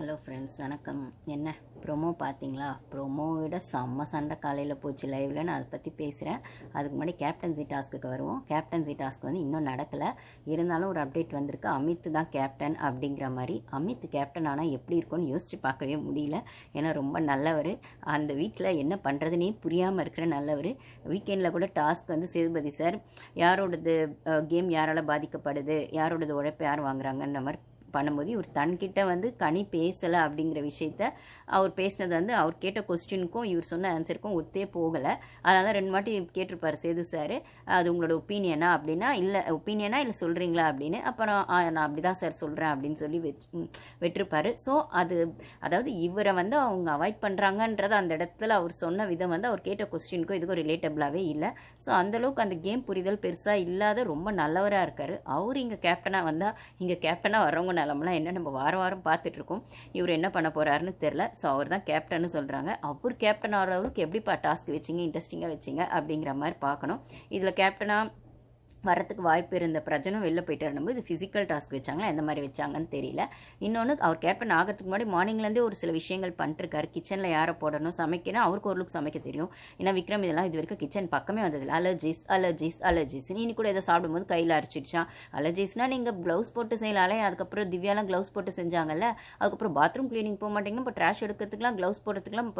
Hello friends வணக்கம். என்ன? Promo பார்த்தீங்களா? ப்ரோமோ விட செம்ம சண்டை காலையில் போச்சு லைவில் நான் அதை பற்றி பேசுகிறேன் அதுக்கு முன்னாடி கேப்டன்சி டாஸ்க்குக்கு வருவோம். கேப்டன்சி டாஸ்க் வந்து இன்னும் நடக்கலை. இருந்தாலும் ஒரு அப்டேட் வந்திருக்கு. அமித் தான் கேப்டன் அப்படிங்கிற மாதிரி. அமித் கேப்டன் ஆனால் எப்படி இருக்கும்னு யோசித்து பார்க்கவே முடியல. ஏன்னா ரொம்ப நல்லவர். அந்த வீட்டில் என்ன பண்ணுறதுனே புரியாமல் இருக்கிற நல்லவர். வீக்கெண்டில் கூட டாஸ்க் வந்து சேதுபதி சார் யாரோடது கேம் யாரால் பாதிக்கப்படுது? யாரோடது உழைப்பு யார் வாங்குறாங்கன்ற மாதிரி பண்ணும்போது இவர் தன்கிட்ட வந்து கனி பேசலை அப்படிங்கிற விஷயத்த அவர் பேசினது வந்து அவர் கேட்ட கொஸ்டினுக்கும் இவர் சொன்ன ஆன்சருக்கும் ஒத்தே போகலை. அதனால தான் ரெண்டு வாட்டி கேட்டிருப்பார் சேது சார் அது உங்களோட ஒப்பீனியனா அப்படின்னா இல்லை ஒப்பீனியனா இல்லை சொல்கிறீங்களா அப்படின்னு. அப்புறம் நான் அப்படி தான் சார் சொல்கிறேன் அப்படின்னு சொல்லி வெச் வெற்றிருப்பார் ஸோ அது அதாவது இவரை வந்து அவங்க அவாய்ட் பண்ணுறாங்கன்றது அந்த இடத்துல அவர் சொன்ன விதம் வந்து அவர் கேட்ட கொஸ்டினுக்கும் இதுக்கும் ரிலேட்டபிளாகவே இல்லை. ஸோ அந்தளவுக்கு அந்த கேம் புரிதல் பெருசாக இல்லாத ரொம்ப நல்லவராக இருக்கார். அவர் இங்கே கேப்டனாக வந்தால் இங்கே கேப்டனாக வரவங்க நிலமெல்லாம் என்ன நம்ம வாரம் வாரம் பார்த்துட்ருக்கோம். இவர் என்ன பண்ண போகிறாருன்னு தெரில ஸோ அவர் தான் கேப்டன்னு சொல்கிறாங்க அவர் கேப்டன் ஆகிறவருக்கு எப்படிப்பா டாஸ்க் வச்சிங்க இன்ட்ரெஸ்டிங்காக வச்சிங்க அப்படிங்கிற மாதிரி பார்க்கணும். இதில் கேப்டனாக வரத்துக்கு வாய்ப்பு இருந்த பிரஜனும் வெளில போயிட்டு இருந்தபோது இது ஃபிசிக்கல் டாஸ்க் வச்சாங்களா? எந்த மாதிரி வச்சாங்கன்னு தெரியல. இன்னொன்று அவர் கேப்டன் ஆகிறதுக்கு முன்னாடி மார்னிங்லேருந்தே ஒரு சில விஷயங்கள் பண்ணிட்டுருக்காரு கிச்சனில் யாரை போடணும் சமைக்கணும் அவருக்கு ஒரு லுக் சமைக்க தெரியும். ஏன்னா விக்ரம் இதெல்லாம் இது வரைக்கும் கிச்சன் பக்கமே வந்ததில்லை. அலர்ஜிஸ் அலர்ஜிஸ் அலர்ஜிஸ் இனி கூட ஏதோ சாப்பிடும்போது கையில் அரைச்சிடுச்சான் அலர்ஜிஸ்னால் நீங்கள் க்ளவுஸ் போட்டு செய்யலாலே அதுக்கப்புறம் திவ்யாலாம் க்ளவுஸ் போட்டு செஞ்சாங்கல்ல. அதுக்கப்புறம் பாத்ரூம் க்ளீனிங் போக மாட்டீங்கன்னா இப்போ ட்ராஷ் எடுக்கிறதுக்குலாம் க்ளவுஸ் போடுறதுக்குலாம்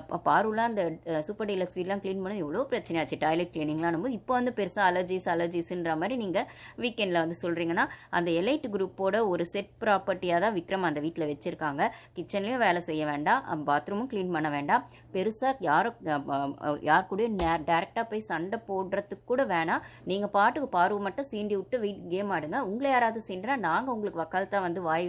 இப்போ பாருலாம் அந்த சூப்பர் டீலக்ஸ் வீட்லாம் க்ளீன் பண்ணி எவ்வளோ பிரச்சனை ஆச்சு. டாய்லெட் க்ளீனிங்லாம் போது இப்போ வந்து பெருசாக அலர்ஜிஸ் ஸ்ட்ராட்டஜிஸ்ன்ற மாதிரி நீங்கள் வீக்கெண்டில் வந்து சொல்கிறீங்கன்னா அந்த எலைட் குரூப்போட ஒரு செட் ப்ராப்பர்ட்டியாக தான் விக்ரம் அந்த வீட்டில் வச்சுருக்காங்க. கிச்சன்லேயும் வேலை செய்ய வேண்டாம். பாத்ரூமும் க்ளீன் பண்ண வேண்டாம். பெருசாக யாரும் யார் கூடயும் டேரெக்டாக போய் சண்டை போடுறதுக்கு கூட வேணாம். நீங்கள் பாட்டுக்கு பார்வை மட்டும் சீண்டி விட்டு வீட் கேம் ஆடுங்க. உங்களை யாராவது சீண்டுனா நாங்கள் உங்களுக்கு வக்காலத்தான் வந்து வாய்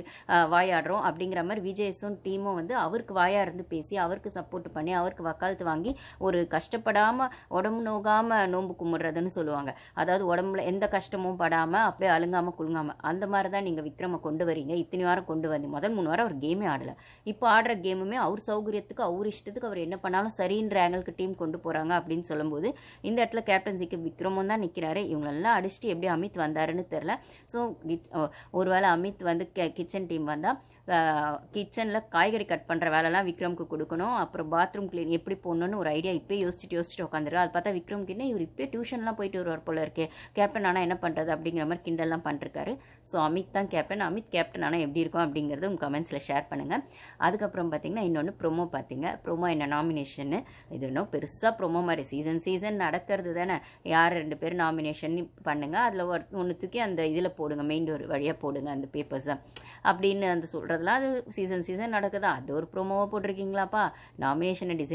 வாயாடுறோம் அப்படிங்கிற மாதிரி விஜயஸும் டீமும் வந்து அவருக்கு வாயாக இருந்து பேசி அவருக்கு சப்போர்ட் பண்ணி அவருக்கு வக்காலத்து வாங்கி ஒரு கஷ்டப்படாமல் உடம்பு நோகாமல் நோன்பு கும்பிட்றதுன்னு சொல்லுவாங்க. அதாவது உடம்புல எந்த கஷ்டமும் படாமல் அப்படியே அழுங்காமல் குலுங்காமல் அந்த மாதிரி தான் நீங்கள் விக்ரமை கொண்டு வரீங்க. இத்தனை வாரம் கொண்டு வந்து முதல் மூணு வாரம் அவர் கேமே ஆடலை. இப்போ ஆடுற கேமுமே அவர் சௌகரியத்துக்கு அவர் இஷ்டத்துக்கு அவர் என்ன பண்ணாலும் சரின்ற ஆங்கிளுக்கு டீம் கொண்டு போகிறாங்க அப்படின்னு சொல்லும்போது இந்த இடத்துல கேப்டன்சிக்கு விக்ரமும் தான் நிற்கிறாரு இவங்களெல்லாம் அடிச்சுட்டு எப்படி அமித் வந்தாருன்னு தெரில ஸோ ஒருவேளை அமித் வந்து கிச்சன் டீம் வந்தால் கிச்சனில் காய்கறி கட் பண்ணுற வேலைலாம் விக்ரம்க்கு கொடுக்கணும். அப்புறம் பாத்ரூம் க்ளீன் எப்படி போடணும்னு ஒரு ஐடியா இப்போ யோசிச்சுட்டு யோசிச்சுட்டு உட்காந்துரு அது பார்த்தா விக்ரம் கிட்டே இவர் இப்போ டியூஷன்லாம் போயிட்டு வருவார் போல இருக்கே. கேப்டன் ஆனால் என்ன பண்ணுறது அப்படிங்கிற மாதிரி கிண்டல்லாம் பண்ணிருக்காரு ஸோ அமித் தான் கேப்டன். அமித் கேப்டன் ஆனால் எப்படி இருக்கும் அப்படிங்கிறது உங்கள் கமெண்ட்ஸில் ஷேர் பண்ணுங்கள் அதுக்கப்புறம் பார்த்தீங்கன்னா இன்னொன்று ப்ரோமோ பார்த்தீங்க ப்ரோமோ என்ன நாமினேஷன் இது இன்னும் பெருசாக ப்ரோமோ மாதிரி சீசன் சீசன் நடக்கிறது தானே. யார் ரெண்டு பேர் நாமினேஷன் பண்ணுங்க. அதில் ஒரு ஒன்று தூக்கி அந்த இதில் போடுங்க. மெயின் டோர் வழியாக போடுங்க அந்த பேப்பர்ஸை அப்படின்னு அந்த சொல்கிறதுலாம் அது சீசன் சீசன் நடக்குதா? அது ஒரு ப்ரொமோவாக போட்டிருக்கீங்களாப்பா? நாமினேஷனை டிசைன்